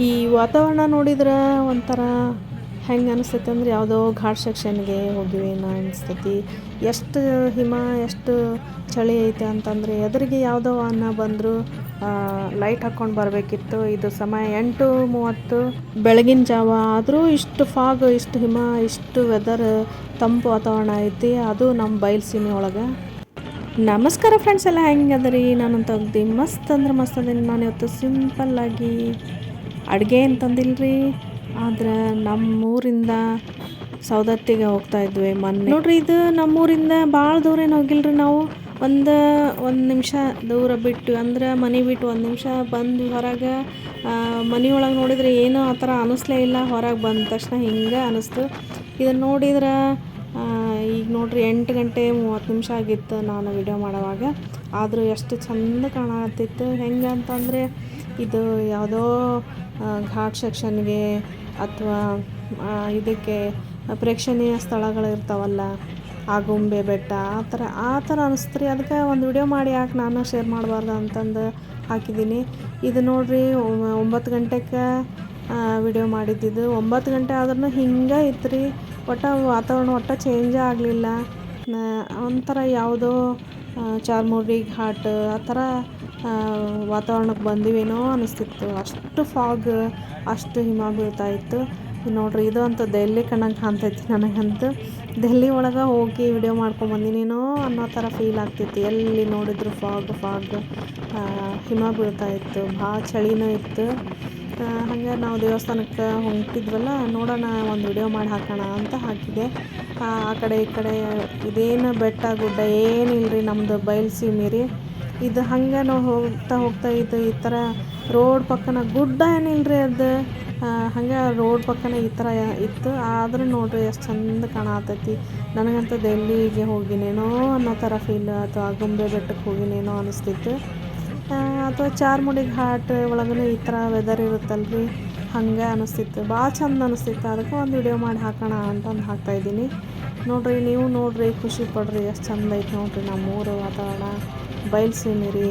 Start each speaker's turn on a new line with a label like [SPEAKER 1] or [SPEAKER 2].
[SPEAKER 1] ಈ ವಾತಾವರಣ ನೋಡಿದ್ರೆ ಒಂಥರ ಹೆಂಗೆ ಅನಿಸ್ತೈತೆ ಅಂದ್ರೆ ಯಾವುದೋ ಘಾಟ್ ಸೆಕ್ಷನ್ಗೆ ಹೋಗಿವೇನೋ ಅನಿಸ್ತೈತಿ. ಎಷ್ಟು ಹಿಮ, ಎಷ್ಟು ಚಳಿ ಐತೆ ಅಂತಂದರೆ ಎದುರಿಗೆ ಯಾವುದೋ ವಾಹನ ಬಂದರೂ ಲೈಟ್ ಹಾಕ್ಕೊಂಡು ಬರಬೇಕಿತ್ತು. ಇದು ಸಮಯ ಎಂಟು ಮೂವತ್ತು. ಬೆಳಗಿನ ಜಾವ ಆದರೂ ಇಷ್ಟು ಫಾಗ್ ಇಷ್ಟು ಹಿಮ, ಇಷ್ಟು ವೆದರ್ ತಂಪು ವಾತಾವರಣ ಐತಿ. ಅದು ನಮ್ಮ ಬಯಲು ಒಳಗೆ. ನಮಸ್ಕಾರ ಫ್ರೆಂಡ್ಸ್ ಎಲ್ಲ ಹೆಂಗೆ ಅದರಿ? ನಾನು ತೆಗ್ದು ಮಸ್ತ್ ಅಂದ್ರೆ ಮಸ್ತ್ ಅದೀನಿ. ನಾನು ಇವತ್ತು ಸಿಂಪಲ್ಲಾಗಿ ಅಡುಗೆ ಅಂತಂದಿಲ್ರಿ. ಆದ್ರೆ ನಮ್ಮೂರಿಂದ ಸೌದತ್ತಿಗೆ ಹೋಗ್ತಾ ಇದ್ವಿ ಮೊನ್ನೆ. ನೋಡ್ರಿ ಇದು ನಮ್ಮೂರಿಂದ ಭಾಳ ದೂರ ಏನು ಹೋಗಿಲ್ರಿ ನಾವು. ಒಂದು ಒಂದು ನಿಮಿಷ ದೂರ ಬಿಟ್ಟು, ಅಂದ್ರೆ ಮನೆ ಬಿಟ್ಟು ಒಂದು ನಿಮಿಷ ಬಂದು ಹೊರಗೆ ಮನೆ ಒಳಗೆ ನೋಡಿದ್ರೆ ಏನೂ ಆ ಥರ ಅನ್ನಿಸ್ಲೇ ಇಲ್ಲ. ಹೊರಗೆ ಬಂದ ತಕ್ಷಣ ಹಿಂಗೆ ಅನ್ನಿಸ್ತು ಇದನ್ನು ನೋಡಿದ್ರೆ ಈಗ ನೋಡ್ರಿ ಎಂಟು ಗಂಟೆ ಮೂವತ್ತು ನಿಮಿಷ ಆಗಿತ್ತು ನಾನು ವಿಡಿಯೋ ಮಾಡೋವಾಗ. ಆದರೂ ಎಷ್ಟು ಚಂದ ಕಾಣತ್ತಿತ್ತು ಹೆಂಗೆ ಅಂತಂದರೆ ಇದು ಯಾವುದೋ ಘಾಟ್ ಸೆಕ್ಷನ್ಗೆ ಅಥವಾ ಇದಕ್ಕೆ ಪ್ರೇಕ್ಷಣೀಯ ಸ್ಥಳಗಳು ಇರ್ತಾವಲ್ಲ ಆಗುಂಬೆ ಬೆಟ್ಟ, ಆ ಥರ ಆ ಥರ ಅನಿಸ್ತು ರೀ ಅದಕ್ಕೆ ಒಂದು ವಿಡಿಯೋ ಮಾಡಿ ಯಾಕೆ ನಾನು ಶೇರ್ ಮಾಡಬಾರ್ದು ಅಂತಂದು ಹಾಕಿದ್ದೀನಿ. ಇದು ನೋಡಿರಿ ಒಂಬತ್ತು ಗಂಟೆಗೆ ವಿಡಿಯೋ ಮಾಡಿದ್ದಿದ್ದು. ಒಂಬತ್ತು ಗಂಟೆ ಆದ್ರೂ ಹಿಂಗೆ ಇತ್ತು ರೀ ಒಟ್ಟು ವಾತಾವರಣ ಒಟ್ಟು ಚೇಂಜೇ ಆಗಲಿಲ್ಲ. ಒಂಥರ ಯಾವುದೋ ಚಾರ್ಮೂರಿ ಘಾಟ್, ಆ ಥರ ವಾತಾವರಣಕ್ಕೆ ಬಂದಿವೇನೋ ಅನಿಸ್ತಿತ್ತು. ಅಷ್ಟು ಫಾಗ್ ಅಷ್ಟು ಹಿಮ ಬೀಳ್ತಾ ಇತ್ತು. ನೋಡ್ರಿ, ಇದು ಅಂತೂ ದೆಹಲಿ ಕಣ್ಣಂಗೆ ಕಾಣ್ತೈತಿ ನನಗಂತೂ. ದೆಹಲಿ ಒಳಗೆ ಹೋಗಿ ವಿಡಿಯೋ ಮಾಡ್ಕೊಂಬಂದಿನೇನೋ ಅನ್ನೋ ಥರ ಫೀಲ್ ಆಗ್ತಿತ್ತು. ಎಲ್ಲಿ ನೋಡಿದ್ರು ಫಾಗ್ ಫಾಗ್ ಹಿಮ ಬೀಳ್ತಾ ಇತ್ತು. ಭಾಳ ಚಳಿನೂ ಇತ್ತು. ಹಾಗೆ ನಾವು ದೇವಸ್ಥಾನಕ್ಕೆ ಹೊಂಟಿದ್ವಲ್ಲ, ನೋಡೋಣ, ಒಂದು ವಿಡಿಯೋ ಮಾಡಿ ಹಾಕೋಣ ಅಂತ ಹಾಕಿದೆ. ಆ ಕಡೆ ಈ ಕಡೆ ಇದೇನು ಬೆಟ್ಟ ಗುಡ್ಡ ಏನಿಲ್ಲ ರೀ ನಮ್ಮದು ಬಯಲು ಸೀಮೆ ರೀ ಇದು ಹಂಗೆ ನಾವು ಹೋಗ್ತಾ ಹೋಗ್ತಾ ಇದು ಈ ಥರ ರೋಡ್ ಪಕ್ಕನ ಗುಡ್ಡ ಏನಿಲ್ಲ ರೀ ಅದು ಹಂಗೆ ರೋಡ್ ಪಕ್ಕನ ಈ ಥರ ಇತ್ತು. ಆದರೂ ನೋಡ್ರಿ ಎಷ್ಟು ಚಂದ ಕಾಣತೈತಿ. ನನಗಂತೂ ದೆಲ್ಲಿಗೆ ಹೋಗಿನೇನೋ ಅನ್ನೋ ಥರ ಫೀಲ್ ಅಥವಾ ಗೊಂಬೆ ಬೆಟ್ಟಕ್ಕೆ ಹೋಗಿನೇನೋ ಅನಿಸ್ತಿತ್ತು. ಅಥವಾ ಚಾರ್ಮುಡಿ ಘಾಟ್ ಒಳಗೂ ಈ ಥರ ವೆದರ್ ಇರುತ್ತಲ್ರಿ? ಹಂಗೆ ಅನಿಸ್ತಿತ್ತು. ಭಾಳ ಚಂದ ಅನಿಸ್ತಿತ್ತು. ಅದಕ್ಕೆ ಒಂದು ವಿಡಿಯೋ ಮಾಡಿ ಹಾಕೋಣ ಅಂತಂದು ಹಾಕ್ತಾಯಿದ್ದೀನಿ ನೋಡಿರಿ, ನೀವು ನೋಡಿರಿ, ಖುಷಿ ಪಡ್ರಿ. ಎಷ್ಟು ಚಂದ ಐತೆ ನೋಡಿರಿ ನಮ್ಮೂರು ವಾತಾವರಣ. ಬಯಲು ಸೀಮೆ ರೀ